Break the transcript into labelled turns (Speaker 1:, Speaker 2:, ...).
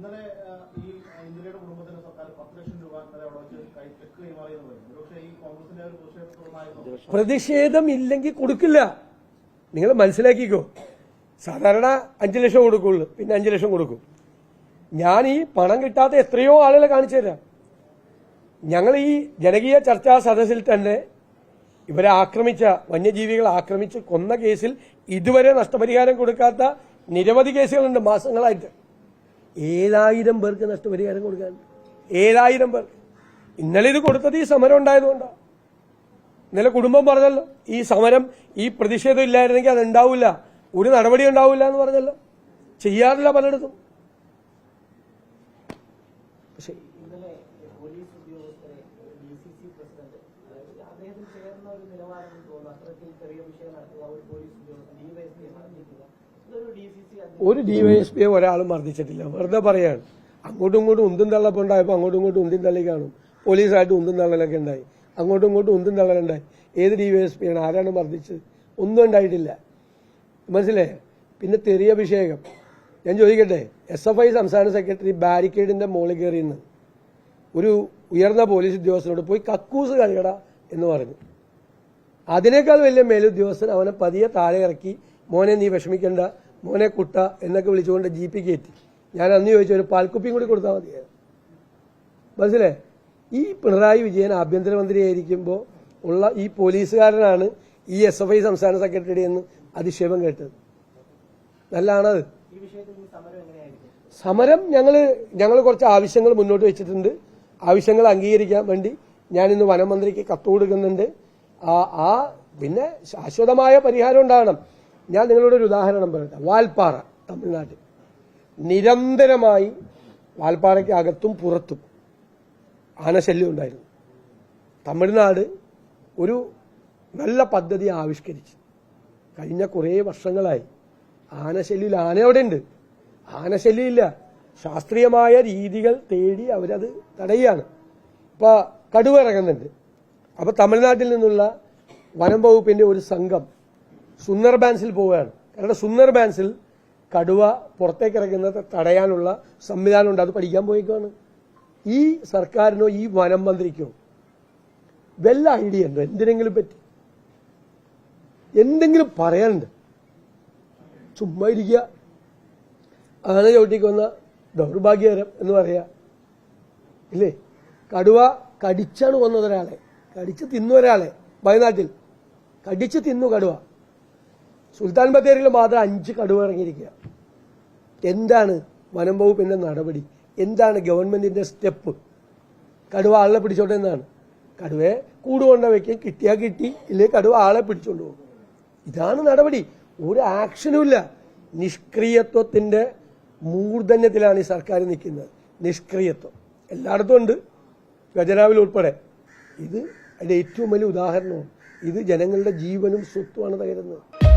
Speaker 1: ഇന്നലെ ഈ ഇന്ദിരയുടെ കുടുംബത്തിന് സർക്കാർ പത്ത് ലക്ഷം രൂപ അവിടെ വെച്ച് ചെക്ക് കൈമാറിയെന്ന് പറയും ഈ കോൺഗ്രസിന്റെ ഒരു
Speaker 2: പ്രതിഷേധം ഇല്ലെങ്കിൽ കൊടുക്കില്ല. നിങ്ങൾ മനസ്സിലാക്കിക്കോ. സാധാരണ അഞ്ചു ലക്ഷം കൊടുക്കുള്ളൂ പിന്നെ അഞ്ചു ലക്ഷം കൊടുക്കും. ഞാൻ ഈ പണം കിട്ടാത്ത എത്രയോ ആളുകളെ കാണിച്ചു തരാം. ഞങ്ങൾ ഈ ജനകീയ ചർച്ചാ സദസ്സിൽ തന്നെ ഇവരെ ആക്രമിച്ച വന്യജീവികളെ ആക്രമിച്ച് കൊന്ന കേസിൽ ഇതുവരെ നഷ്ടപരിഹാരം കൊടുക്കാത്ത നിരവധി കേസുകളുണ്ട് മാസങ്ങളായിട്ട്. ഏഴായിരം പേർക്ക് നഷ്ടപരിഹാരം കൊടുക്കാൻ. ഏഴായിരം പേർക്ക് ഇന്നലെ ഇത് കൊടുത്തത് ഈ സമരം ഉണ്ടായതുകൊണ്ടാണ് ഇന്നലെ കുടുംബം പറഞ്ഞല്ലോ ഈ സമരം ഈ പ്രതിഷേധം ഇല്ലായിരുന്നെങ്കിൽ അത് ഒരു നടപടി ഉണ്ടാവില്ല എന്ന് പറഞ്ഞല്ലോ. ചെയ്യാറില്ല പലയിടത്തും. പക്ഷേ
Speaker 3: അദ്ദേഹത്തിന് ചേർന്ന ഒരു നിലവാരം തോന്നുന്നു. അത്തരത്തിൽ ചെറിയ വിഷയം നടത്തുക ഒരു പോലീസ് ഉദ്യോഗസ്ഥൻ സി സി
Speaker 2: ഒരു ഡിവൈഎസ്പിയെ ഒരാളും മർദ്ദിച്ചിട്ടില്ല. വെറുതെ പറയാണ്. അങ്ങോട്ടും ഇങ്ങോട്ടും ഉന്തും തള്ളപ്പം ഉണ്ടായപ്പോൾ അങ്ങോട്ടും ഇങ്ങോട്ടും ഉന്തും തള്ളി കാണും. പോലീസായിട്ട് ഉന്തും തള്ളലൊക്കെ ഉണ്ടായി. അങ്ങോട്ടും ഇങ്ങോട്ടും ഉന്തും തള്ളലുണ്ടായി. ഏത് ഡിവൈഎസ്പിയാണ് ആരാണ് മർദ്ദിച്ചത്? ഒന്നും ഉണ്ടായിട്ടില്ല. മനസ്സിലായേ പിന്നെ തെറിയ അഭിഷേകം. ഞാൻ ചോദിക്കട്ടെ എസ് എഫ് ഐ സംസ്ഥാന സെക്രട്ടറി ബാരിക്കേഡിന്റെ മോളിൽ കയറിയെന്ന്. ഒരു ഉയർന്ന പോലീസ് ഉദ്യോഗസ്ഥനോട് പോയി കക്കൂസ് കഴുകട എന്ന് പറഞ്ഞു. അതിനേക്കാൾ വലിയ മേലുദ്യോഗസ്ഥൻ അവനെ പതിയെ താഴെ ഇറക്കി മോനെ നീ വിഷമിക്കണ്ട. മോനെ കുട്ട എന്നൊക്കെ വിളിച്ചുകൊണ്ട് ജി പി കയറ്റി ഞാൻ അന്ന് ചോദിച്ചു ഒരു പാൽക്കുപ്പിയും കൂടി കൊടുത്താൽ മതിയായിരുന്നു. മനസ്സിലേ? ഈ പിണറായി വിജയൻ ആഭ്യന്തരമന്ത്രിയായിരിക്കുമ്പോൾ ഉള്ള ഈ പോലീസുകാരനാണ് ഈ എസ് എഫ് ഐ സംസ്ഥാന സെക്രട്ടറി എന്ന് അധിക്ഷേപം കേട്ടത്. നല്ലതാണത്
Speaker 3: സമരം
Speaker 2: ഞങ്ങൾ ഞങ്ങൾ കുറച്ച് ആവശ്യങ്ങൾ മുന്നോട്ട് വെച്ചിട്ടുണ്ട്. ആവശ്യങ്ങൾ അംഗീകരിക്കാൻ വേണ്ടി ഞാൻ ഇന്ന് വനമന്ത്രിക്ക് കത്ത് കൊടുക്കുന്നുണ്ട്. ആ പിന്നെ ശാശ്വതമായ പരിഹാരം ഉണ്ടാകണം. ഞാൻ നിങ്ങളോട് ഒരു ഉദാഹരണം പറയട്ടെ. വാൽപ്പാറ തമിഴ്നാട്ടിൽ നിരന്തരമായി വാൽപ്പാറയ്ക്ക് അകത്തും പുറത്തും ആനശല്യം ഉണ്ടായിരുന്നു. തമിഴ്നാട് ഒരു നല്ല പദ്ധതി ആവിഷ്കരിച്ചു. കഴിഞ്ഞ കുറേ വർഷങ്ങളായി ആനശല്യം ആന അവിടെ ഉണ്ട്. ആനശല്യം ഇല്ല. ശാസ്ത്രീയമായ രീതികൾ തേടി അവരത് തടയുകയാണ്. ഇപ്പൊ കടുവ ഇറങ്ങുന്നുണ്ട്. അപ്പൊ തമിഴ്നാട്ടിൽ നിന്നുള്ള വനം വകുപ്പിന്റെ ഒരു സംഘം സുന്ദർ ബാൻസിൽ പോവുകയാണ്. കാരണം സുന്ദർ ബാൻസിൽ കടുവ പുറത്തേക്ക് ഇറങ്ങുന്നത് തടയാനുള്ള സംവിധാനമുണ്ട്. അത് പഠിക്കാൻ പോയിക്കാണ് ഈ സർക്കാരിനോ ഈ വനം മന്ത്രിക്കോ വല്ല ഐഡിയ ഉണ്ടോ? എന്തിനെങ്കിലും പറ്റി? എന്തെങ്കിലും പറയാനുണ്ട്? ചുമ്മാ ഇരിക്കുക. ആന ചവിട്ടിക്ക് വന്ന ദൗർഭാഗ്യകരം എന്ന് പറയാ. ഇല്ലേ? കടുവ കടിച്ചാണ് വന്നത് ഒരാളെ. കടിച്ച് തിന്നു ഒരാളെ വയനാട്ടിൽ. കടിച്ച് തിന്നു കടുവ. സുൽത്താൻ ബത്തേരിയിൽ മാത്രം അഞ്ച് കടുവ ഇറങ്ങിയിരിക്കുക. എന്താണ് വനം വകുപ്പിന്റെ നടപടി? എന്താണ് ഗവൺമെന്റിന്റെ സ്റ്റെപ്പ്? കടുവ ആളെ പിടിച്ചോട്ടെ എന്നാണ് കടുവയെ കൂടുകൊണ്ട വയ്ക്കുക കിട്ടിയാ കിട്ടി ഇല്ലേ കടുവ ആളെ പിടിച്ചോണ്ട് പോകും. ഇതാണ് നടപടി. ഒരു ആക്ഷനും ഇല്ല. നിഷ്ക്രിയത്വത്തിന്റെ മൂർധന്യത്തിലാണ് ഈ സർക്കാർ നിൽക്കുന്നത്. നിഷ്ക്രിയത്വം. എല്ലായിടത്തും ഉണ്ട്. ഖജനാവിൽ ഉൾപ്പെടെ. ഇത് അതിന്റെ ഏറ്റവും വലിയ ഉദാഹരണമാണ്. ഇത് ജനങ്ങളുടെ ജീവനും സ്വത്തുമാണ് തകരുന്നത്.